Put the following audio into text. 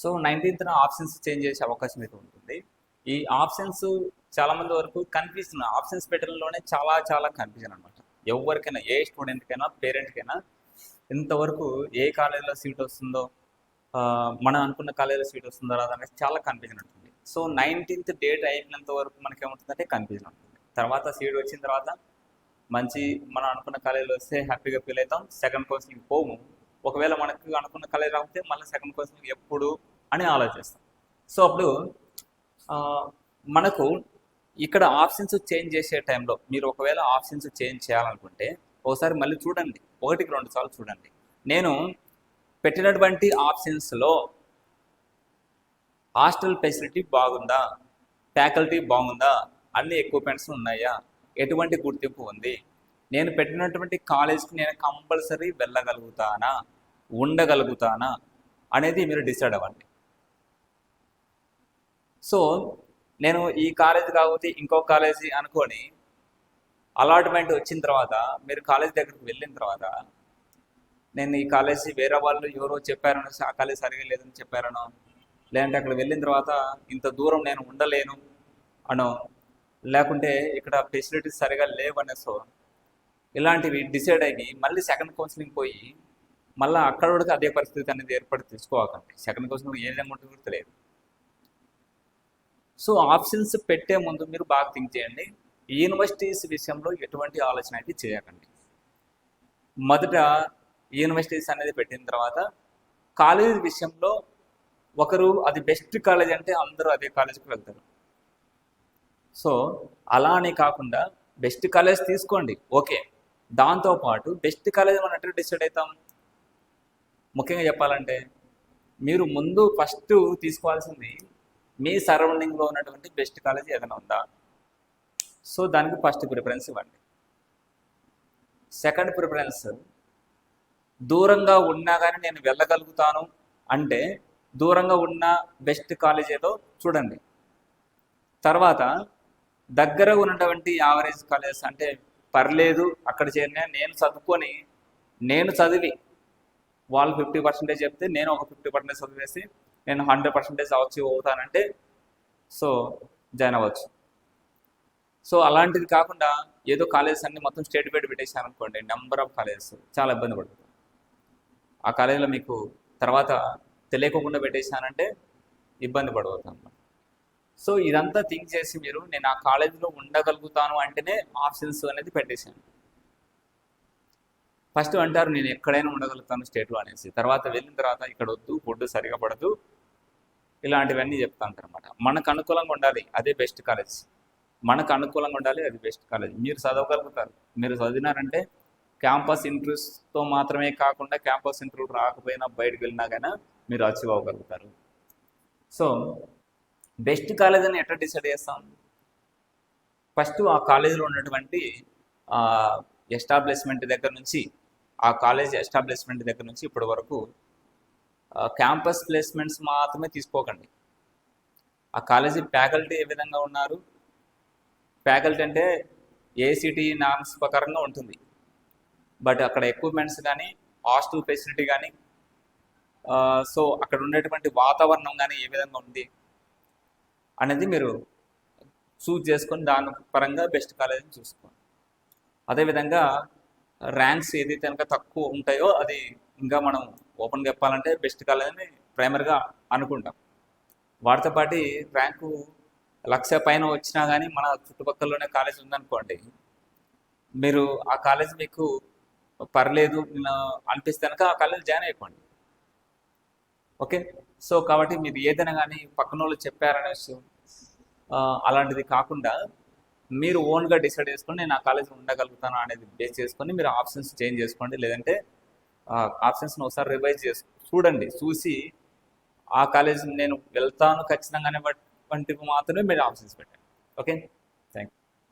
So నైన్టీన్త్న options change చేసే అవకాశం అయితే ఉంటుంది. ఈ ఆప్షన్స్ చాలా మంది వరకు కన్ఫ్యూజన్ ఆప్షన్స్ పెట్టడంలోనే చాలా చాలా కన్ఫ్యూజన్ అనమాట ఎవరికైనా ఏ స్టూడెంట్కైనా పేరెంట్కైనా ఇంతవరకు ఏ కాలేజీలో సీట్ వస్తుందో మనం అనుకున్న కాలేజీలో సీట్ వస్తుందో రాదా అనేది చాలా కన్ఫ్యూజన్ ఉంటుంది. సో నైన్టీన్త్ డేట్ అయిపోయినంత వరకు మనకి ఏముంటుందంటే కన్ఫ్యూజన్ ఉంటుంది. తర్వాత సీట్ వచ్చిన తర్వాత మంచి మనం అనుకున్న కాలేజీలో వస్తే హ్యాపీగా ఫీల్ అవుతాం. సెకండ్ కోర్స్కి పోము. ఒకవేళ మనకు అనుకున్న కలర్ రాకపోతే మళ్ళీ సెకండ్ కోర్స్కి ఎప్పుడు అని ఆలోచిస్తాం. సో అప్పుడు మనకు ఇక్కడ ఆప్షన్స్ చేంజ్ చేసే టైంలో మీరు ఒకవేళ ఆప్షన్స్ చేంజ్ చేయాలనుకుంటే ఒకసారి మళ్ళీ చూడండి. ఒకటికి రెండు సార్లు చూడండి. నేను పెట్టినటువంటి ఆప్షన్స్లో హాస్టల్ ఫెసిలిటీ బాగుందా? ఫ్యాకల్టీ బాగుందా? అన్ని ఎక్విప్మెంట్స్ ఉన్నాయా? ఎటువంటి గుర్తింపు ఉంది? నేను పెట్టినటువంటి కాలేజ్కి నేను కంపల్సరీ వెళ్ళగలుగుతానా? ఉండగలుగుతానా అనేది మీరు డిసైడ్ అవ్వండి. సో నేను ఈ కాలేజ్ కాకపోతే ఇంకో కాలేజీ అనుకొని అలాట్మెంట్ వచ్చిన తర్వాత మీరు కాలేజ్ దగ్గరికి వెళ్ళిన తర్వాత నేను ఈ కాలేజీ వేరే వాళ్ళు ఎవరో చెప్పారనో ఆ కాలేజ్ సరిగా లేదని చెప్పారనో లేదంటే అక్కడ వెళ్ళిన తర్వాత ఇంత దూరం నేను ఉండలేను అనో లేకుంటే ఇక్కడ ఫెసిలిటీస్ సరిగా లేవనేసో ఇలాంటివి డిసైడ్ అయ్యి మళ్ళీ సెకండ్ కౌన్సిలింగ్ పోయి మళ్ళీ అక్కడ కూడా అదే పరిస్థితి అనేది ఏర్పడి తెలుసుకోవాలండి సెకండ్ క్వశ్చన్ ఏ విధంగా ఉంటుందో తెలియదు. సో ఆప్షన్స్ పెట్టే ముందు మీరు బాగా థింక్ చేయండి. యూనివర్సిటీస్ విషయంలో ఎటువంటి ఆలోచన అయితే చేయకండి. మొదట యూనివర్సిటీస్ అనేది పెట్టిన తర్వాత కాలేజ్ విషయంలో ఒకరు అది బెస్ట్ కాలేజ్ అంటే అందరూ అదే కాలేజ్కి వెళ్తారు. సో అలా అని కాకుండా బెస్ట్ కాలేజ్ తీసుకోండి. ఓకే. దాంతోపాటు బెస్ట్ కాలేజ్ మనం ఎట్లా డిసైడ్ అవుతాం? ముఖ్యంగా చెప్పాలంటే మీరు ముందు ఫస్ట్ తీసుకోవాల్సింది మీ సరౌండింగ్లో ఉన్నటువంటి బెస్ట్ కాలేజ్ ఏదైనా ఉందా? సో దానికి ఫస్ట్ ప్రిఫరెన్స్ ఇవ్వండి. సెకండ్ ప్రిఫరెన్స్ దూరంగా ఉన్నా కానీ నేను వెళ్ళగలుగుతాను అంటే దూరంగా ఉన్న బెస్ట్ కాలేజ్ ఏదో చూడండి. తర్వాత దగ్గర ఉన్నటువంటి యావరేజ్ కాలేజెస్ అంటే పర్లేదు అక్కడ చేరిన నేను చదువుకొని నేను చదివి వాళ్ళు ఫిఫ్టీ పర్సెంటేజ్ చెప్తే నేను ఒక ఫిఫ్టీ పర్సెంటేజ్ చదివేసి నేను హండ్రెడ్ పర్సెంటేజ్ అవచ్చు అవుతానంటే సో జాయిన్ అవ్వచ్చు. సో అలాంటిది కాకుండా ఏదో కాలేజెస్ అన్ని మొత్తం స్టేట్ బయట పెట్టేశాను అనుకోండి నెంబర్ ఆఫ్ కాలేజెస్ చాలా ఇబ్బంది పడుతుంది. ఆ కాలేజీలో మీకు తర్వాత తెలియకుండా పెట్టేశానంటే ఇబ్బంది పడవద్దు సో ఇదంతా థింక్ చేసి మీరు నేను ఆ కాలేజీలో ఉండగలుగుతాను అంటేనే ఆప్షన్స్ అనేది పెట్టేశాను. ఫస్ట్ అంటారు నేను ఎక్కడైనా ఉండగలుగుతాను స్టేట్లో అనేసి. తర్వాత వెళ్ళిన తర్వాత ఇక్కడ వద్దు ఫుడ్ సరిగా పడదు ఇలాంటివన్నీ చెప్తాను అనమాట మనకు అనుకూలంగా ఉండాలి అదే బెస్ట్ కాలేజ్. మనకు అనుకూలంగా ఉండాలి అది బెస్ట్ కాలేజ్. మీరు చదవగలుగుతారు. మీరు చదివినారంటే క్యాంపస్ ఇంటర్వ్యూస్తో మాత్రమే కాకుండా క్యాంపస్ ఇంటర్వ్యూ రాకపోయినా బయటకు వెళ్ళినా కానీ మీరు అచీవ్ అవ్వగలుగుతారు. సో బెస్ట్ కాలేజ్ అని ఎట్లా డిసైడ్ చేస్తాం? ఫస్ట్ ఆ కాలేజీలో ఉన్నటువంటి ఎస్టాబ్లిష్మెంట్ దగ్గర నుంచి ఆ కాలేజ్ ఎస్టాబ్లిష్మెంట్ దగ్గర నుంచి ఇప్పటి వరకు క్యాంపస్ ప్లేస్మెంట్స్ మాత్రమే తీసుకోకండి. ఆ కాలేజీ ఫ్యాకల్టీ ఏ విధంగా ఉన్నారు? ఫ్యాకల్టీ అంటే ఏసీటీ నామ్స్ ప్రకారంగా ఉంటుంది. బట్ అక్కడ ఎక్విప్మెంట్స్ కానీ హాస్టల్ ఫెసిలిటీ కానీ సో అక్కడ ఉండేటువంటి వాతావరణం కానీ ఏ విధంగా ఉంది అనేది మీరు చూజ్ చేసుకొని దాని పరంగా బెస్ట్ కాలేజీని చూసుకోండి. అదేవిధంగా ర్యాంక్స్ ఏదైతే కనుక తక్కువ ఉంటాయో అది ఇంకా మనం ఓపెన్గా చెప్పాలంటే బెస్ట్ కాలేజీని ప్రైమరీగా అనుకుంటాం. వాటితో పాటు ర్యాంకు లక్ష పైన వచ్చినా కానీ మన చుట్టుపక్కలలోనే కాలేజ్ ఉందనుకోండి మీరు ఆ కాలేజ్ మీకు పర్లేదు నేను అనిపిస్తే కనుక ఆ కాలేజ్ జాయిన్ అయిపోండి. ఓకే? సో కాబట్టి మీరు ఏదైనా కానీ పక్కన వాళ్ళు చెప్పారనే విషయం అలాంటిది కాకుండా మీరు ఓన్గా డిసైడ్ చేసుకొని నేను ఆ కాలేజ్ ఉండగలుగుతాను అనేది బేస్ చేసుకొని మీరు ఆప్షన్స్ చేంజ్ చేసుకోండి. లేదంటే ఆప్షన్స్ని ఒకసారి రివైజ్ చేసు చూడండి చూసి ఆ కాలేజ్ నేను వెళ్తాను ఖచ్చితంగానే వంటివి మాత్రమే మీరు ఆప్షన్స్ పెట్టండి. Okay thank you